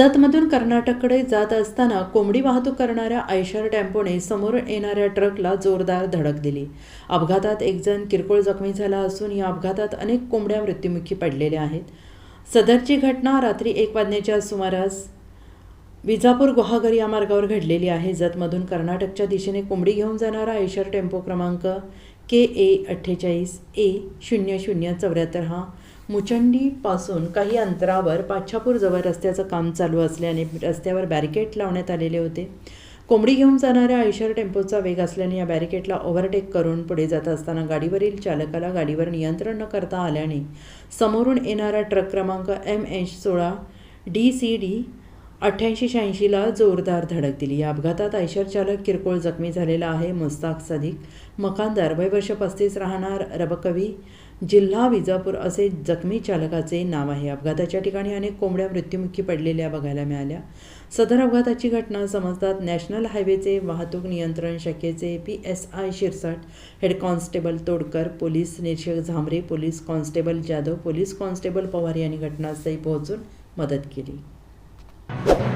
जतमधून कर्नाटककडे जात असताना कोंबडी वाहतूक करणाऱ्या आयशर टेम्पोने समोर येणाऱ्या ट्रकला जोरदार धडक दिली. अपघातात एकजण किरकोळ जखमी झाला असून या अपघातात अनेक कोंबड्या मृत्युमुखी पडलेल्या आहेत. सदरची घटना रात्री एक वाजण्याच्या सुमारास विजापूर गुहागर या मार्गावर घडलेली आहे. जतमधून कर्नाटकच्या दिशेने कोंबडी घेऊन जाणारा आयशर टेम्पो क्रमांक के ए अठ्ठेचाळीस ए शून्य शून्य चौऱ्याहत्तर हा मुचंडीपासून काही अंतरावर पाच्छापूरजवळ रस्त्याचं काम चालू असल्याने रस्त्यावर बॅरिकेड लावण्यात आलेले होते. कोंबडी घेऊन जाणाऱ्या आयशर टेम्पोचा वेग असल्याने या बॅरिकेडला ओव्हरटेक करून पुढे जात असताना गाडीवरील चालकाला गाडीवर नियंत्रण न करता आल्याने समोरून येणारा ट्रक क्रमांक एम एच सोळा डी सी डी अठ्ठ्याऐंशी शहाऐंशीला जोरदार धडक दिली. या अपघातात आयशर चालक किरकोळ जखमी झालेला आहे. मुस्ताक सदिक मकानदार वय वर्ष पस्तीस राहणार रबकवी जिल्हा विजापूर असे जखमी चालकाचे नाव आहे. अपघाताच्या ठिकाणी अनेक कोंबड्या मृत्युमुखी पडलेल्या बघायला मिळाल्या. सदर अपघाताची घटना समजतात नॅशनल हायवेचे वाहतूक नियंत्रण शाखेचे P S I Shirsat head constable Todkar police निरीक्षक Zambare police constable Jadhav police constable Pawar यांनी घटनास्थळी पोहोचून मदत केली. Bye.